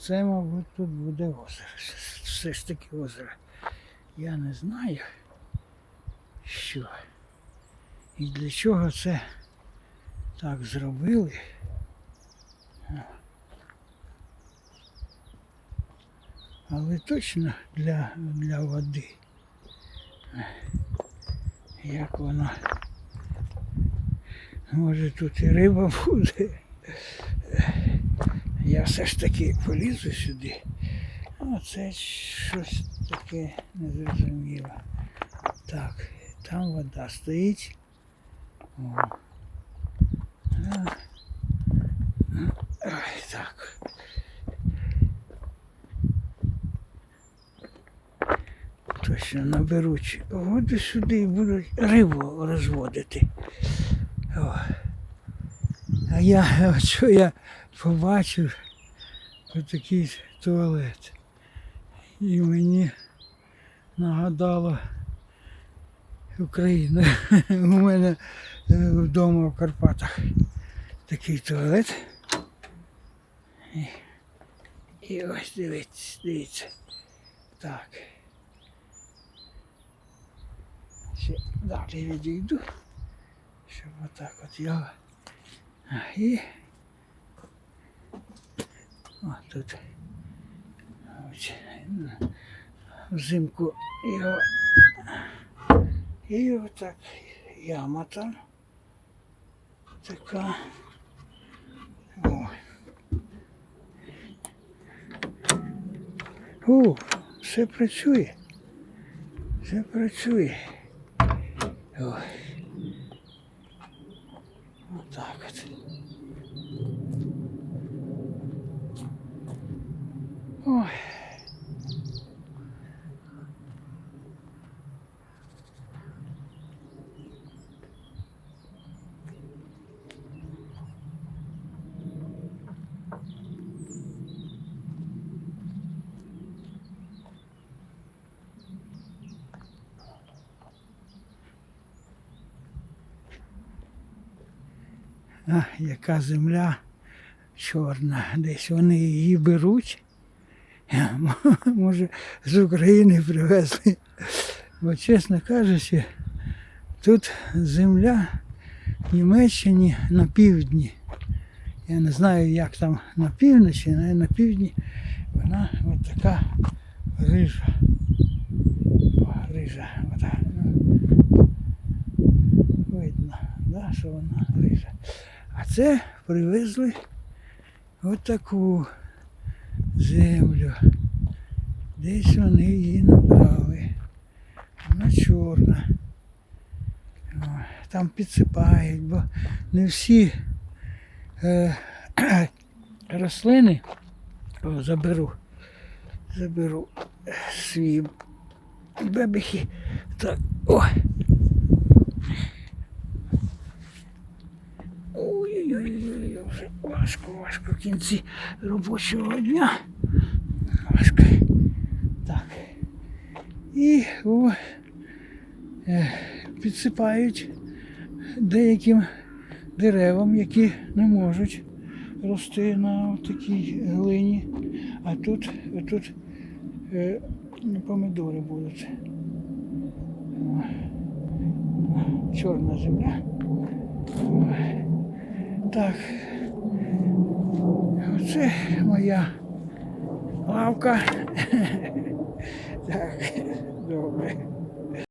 Це, мабуть, тут буде озеро. Все ж таки озеро. Я не знаю, що. І для чого це так зробили. Але точно для, для води. Як вона. Може тут і риба буде. Я все ж таки полізу сюди. А це щось таке незрозуміле. Так, там вода стоїть. О. Ой, так. Точно наберуть воду сюди і будуть рибу розводити. О. А я, що я побачив, отакий туалет. І мені нагадало Україну. У мене е, вдома в Карпатах такий туалет. І, і ось дивіться, дивіться. Так. Ще далі відійду, щоб отак от я. І о, тут взимку його і отак яма там така. О. О, все працює. Все працює. Ой. Отак от. Ой. А, яка земля чорна. Десь вони її беруть. Може, з України привезли. Бо, чесно кажучи, тут земля в Німеччині на півдні. Я не знаю, як там на півночі, але на півдні вона от така рижа. О, рижа. Ота, ну, видно, да, що вона рижа. А це привезли отаку землю. Десь вони її набрали. Вона чорна. Там підсипають, бо не всі е, рослини о, заберу. Заберу е, свої бебехи. Так, ой. Важко, важко в кінці робочого дня. Важко. Так. І о, е, підсипають деяким деревам, які не можуть рости на такій глині. А тут, тут е, помідори будуть. Чорна земля. Так. Оце моя лавка. Так, добре.